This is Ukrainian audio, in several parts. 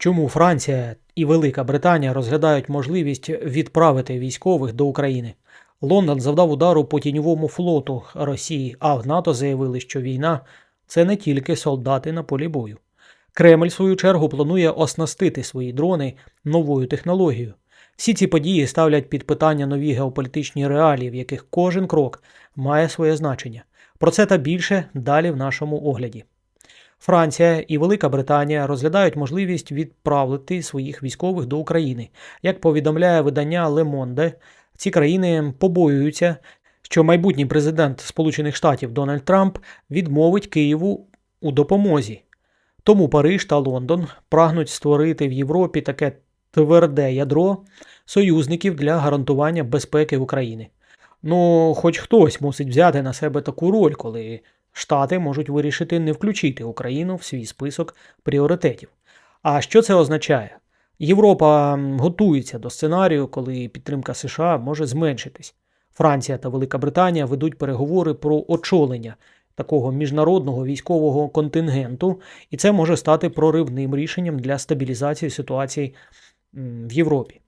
Чому Франція і Велика Британія розглядають можливість відправити військових до України? Лондон завдав удару по тіньовому флоту Росії, а в НАТО заявили, що війна це не тільки солдати на полі бою. Кремль, в свою чергу, планує оснастити свої дрони новою технологією. Всі ці події ставлять під питання нові геополітичні реалії, в яких кожен крок має своє значення. Про це та більше далі в нашому огляді. Франція і Велика Британія розглядають можливість відправити своїх військових до України. Як повідомляє видання Le Monde, ці країни побоюються, що майбутній президент Сполучених Штатів Дональд Трамп відмовить Києву у допомозі. Тому Париж та Лондон прагнуть створити в Європі таке тверде ядро союзників для гарантування безпеки України. Ну, хоч хтось мусить взяти на себе таку роль, коли Штати можуть вирішити не включити Україну в свій список пріоритетів. А що це означає? Європа готується до сценарію, коли підтримка США може зменшитись. Франція та Велика Британія ведуть переговори про очолення такого міжнародного військового контингенту, і це може стати проривним рішенням для стабілізації ситуації в Європі.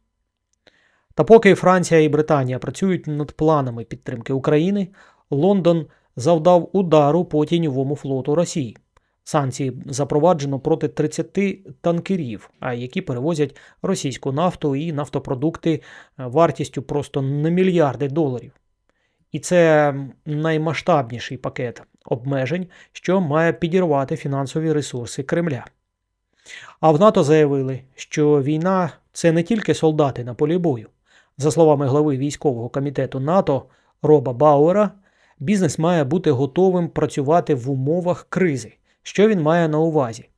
Та поки Франція і Британія працюють над планами підтримки України, Лондон завдав удару по тіньовому флоту Росії. Санкції запроваджено проти 30 танкерів, які перевозять російську нафту і нафтопродукти е, вартістю просто на мільярди доларів. І це наймасштабніший пакет обмежень, що має підірвати фінансові ресурси Кремля. А в НАТО заявили, що війна це не тільки солдати на полі бою. За словами глави військового комітету НАТО Роба Бауера, бізнес має бути готовим працювати в умовах кризи. Що він має на увазі?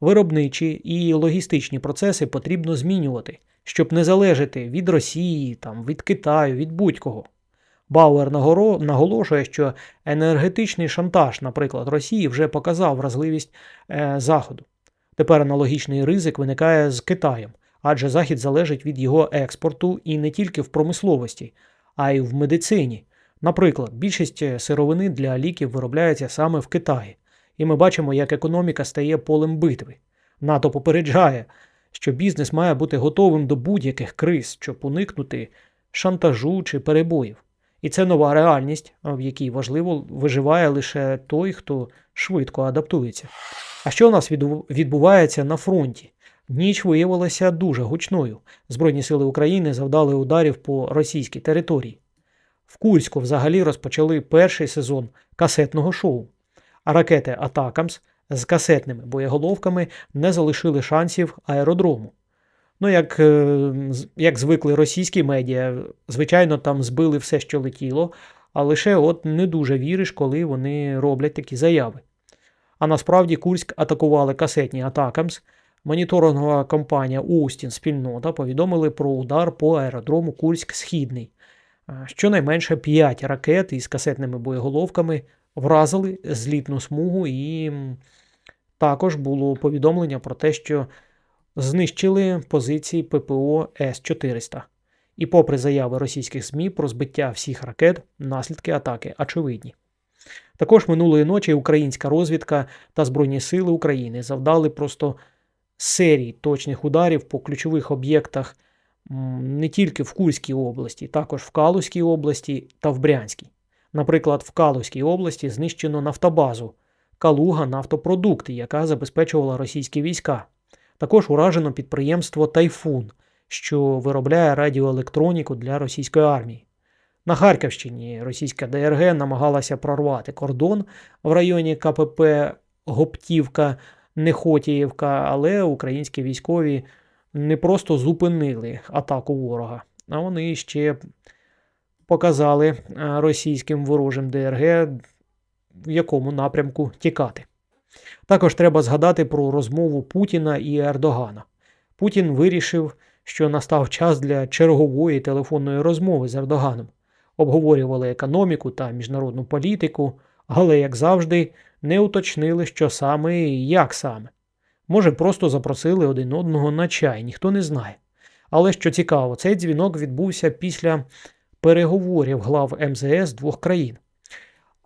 Виробничі і логістичні процеси потрібно змінювати, щоб не залежати від Росії, там, від Китаю, від будь-кого. Бауер наголошує, що енергетичний шантаж, наприклад, Росії вже показав вразливість е, Заходу. Тепер аналогічний ризик виникає з Китаєм, адже Захід залежить від його експорту і не тільки в промисловості, а й в медицині. Наприклад, більшість е, сировини для ліків виробляється саме в Китаї, і ми бачимо, як економіка стає полем битви. НАТО попереджає, що бізнес має бути готовим до будь-яких криз, щоб уникнути шантажу чи перебоїв. І це нова реальність, в якій важливо виживає лише той, хто швидко адаптується. А що у нас відбувається на фронті? Ніч виявилася дуже гучною. Збройні сили України завдали ударів по російській території. В Курську взагалі розпочали перший сезон касетного шоу, а ракети Атакамс з касетними боєголовками не залишили шансів аеродрому. Ну, як е, як звикли російські медіа, звичайно, там збили все, що летіло, а лише от не дуже віриш, коли вони роблять такі заяви. А насправді Курськ атакували касетні Атакамс. Моніторингова компанія Устін спільнота повідомили про удар по аеродрому Курськ-Східний. Щонайменше 5 ракет із касетними боєголовками вразили злітну смугу, і також було повідомлення про те, що знищили позиції ППО С-400. І, попри заяви російських ЗМІ про збиття всіх ракет, наслідки атаки очевидні. Також минулої ночі українська розвідка та Збройні Сили України завдали просто серії точних ударів по ключових об'єктах не тільки в Курській області, також в Калузькій області та в Брянській. Наприклад, в Калузькій області знищено нафтобазу Калуга Нафтопродукти, яка забезпечувала російські війська. Також уражено підприємство Тайфун, що виробляє радіоелектроніку для російської армії. На Харківщині російська ДРГ намагалася прорвати кордон в районі КПП Гоптівка, Нехотіївка, але українські військові не просто зупинили атаку ворога, а вони ще показали російським ворожим ДРГ, в якому напрямку тікати. Також треба згадати про розмову Путіна і Ердогана. Путін вирішив, що настав час для чергової телефонної розмови з Ердоганом. Обговорювали економіку та міжнародну політику, але, як завжди, не уточнили, що саме і як саме. Може, просто запросили один одного на чай, ніхто не знає. Але що цікаво, цей дзвінок відбувся після переговорів глав МЗС двох країн.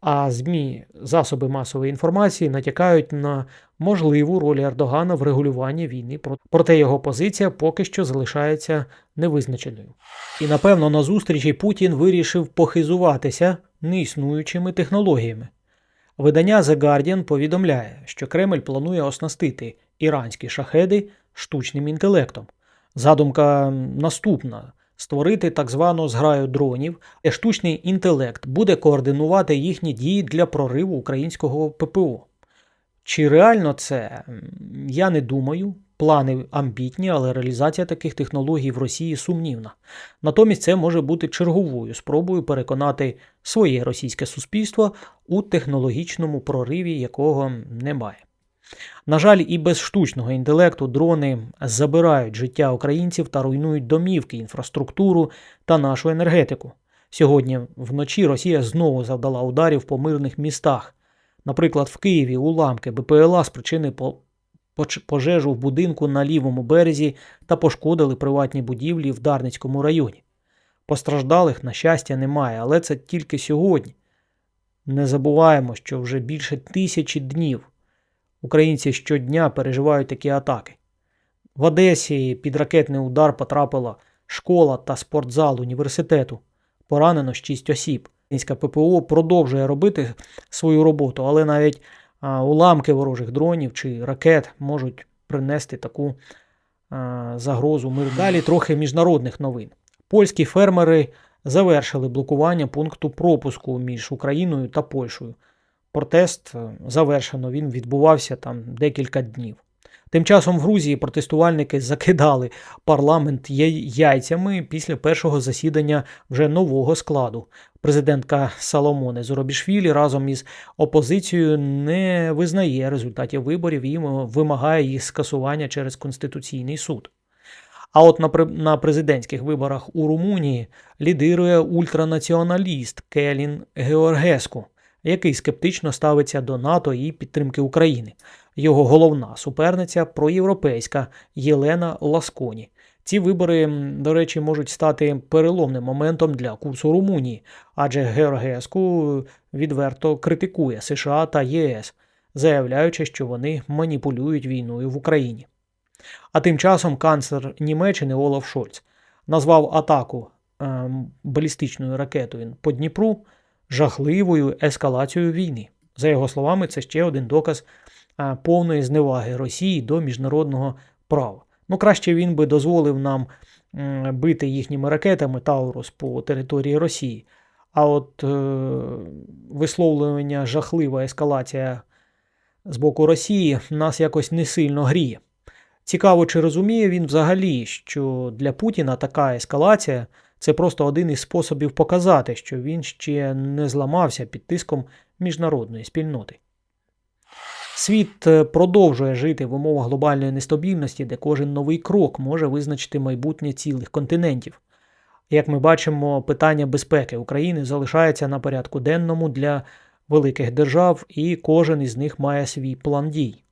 А ЗМІ, засоби масової інформації натякають на можливу роль Ердогана в регулюванні війни, проте його позиція поки що залишається невизначеною. І напевно на зустрічі Путін вирішив похизуватися неіснуючими технологіями. Видання The Guardian повідомляє, що Кремль планує оснастити іранські шахеди штучним інтелектом. Задумка наступна: створити так звану зграю дронів, де штучний інтелект буде координувати їхні дії для прориву українського ППО. Чи реально це? Я не думаю. Плани амбітні, але реалізація таких технологій в Росії сумнівна. Натомість це може бути черговою спробою переконати своє російське суспільство у технологічному прориві, якого немає. На жаль, і без штучного інтелекту дрони забирають життя українців та руйнують домівки, інфраструктуру та нашу енергетику. Сьогодні вночі Росія знову завдала ударів по мирних містах. Наприклад, в Києві уламки БПЛА спричинили по- пожежу в будинку на лівому березі та пошкодили приватні будівлі в Дарницькому районі. Постраждалих, на щастя, немає, але це тільки сьогодні. Не забуваємо, що вже більше тисячі днів українці щодня переживають такі атаки. В Одесі під ракетний удар потрапила школа та спортзал університету. Поранено 6 осіб. Українська ППО продовжує робити свою роботу, але навіть уламки ворожих дронів чи ракет можуть принести таку загрозу миру. Далі трохи міжнародних новин. Польські фермери завершили блокування пункту пропуску між Україною та Польщею. Протест е, завершено, він відбувався там декілька днів. Тим часом в Грузії протестувальники закидали парламент яйцями після першого засідання вже нового складу. Президентка Саломоне Зоробішвілі разом із опозицією не визнає результатів виборів і вимагає їх скасування через Конституційний суд. А от на, на президентських виборах у Румунії лідирує ультранаціоналіст Келін Георгеску, який скептично ставиться до НАТО і підтримки України. Його головна суперниця проєвропейська Єлена Ласконі. Ці вибори, до речі, можуть стати переломним моментом для курсу Румунії, адже Георгеску відверто критикує США та ЄС, заявляючи, що вони маніпулюють війною в Україні. А тим часом канцлер Німеччини Олаф Шольц назвав атаку ем, балістичною ракетою по Дніпру жахливою ескалацією війни. За його словами, це ще один доказ е, повної зневаги Росії до міжнародного права. Ну, краще він би дозволив нам бити їхніми ракетами Таурус по території Росії. А от е, висловлювання жахлива ескалація з боку Росії нас якось не сильно гріє. Цікаво, чи розуміє він взагалі, що для Путіна така ескалація це просто один із способів показати, що він ще не зламався під тиском міжнародної спільноти. Світ е, продовжує жити в умовах глобальної нестабільності, де кожен новий крок може визначити майбутнє цілих континентів. Як ми бачимо, питання безпеки України залишається на порядку денному для великих держав, і кожен із них має свій план дій.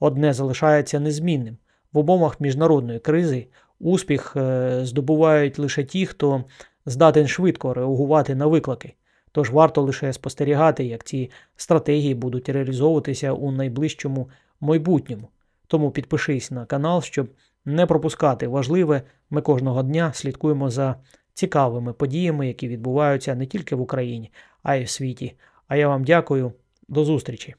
Одне залишається незмінним. В умовах міжнародної кризи успіх е, здобувають лише ті, хто здатен швидко реагувати на виклики. Тож варто лише спостерігати, як ці стратегії будуть реалізовуватися у найближчому майбутньому. Тому підпишись на канал, щоб не пропускати важливе. Ми кожного дня слідкуємо за цікавими подіями, які відбуваються не тільки в Україні, а й в світі. А я вам дякую. До зустрічі!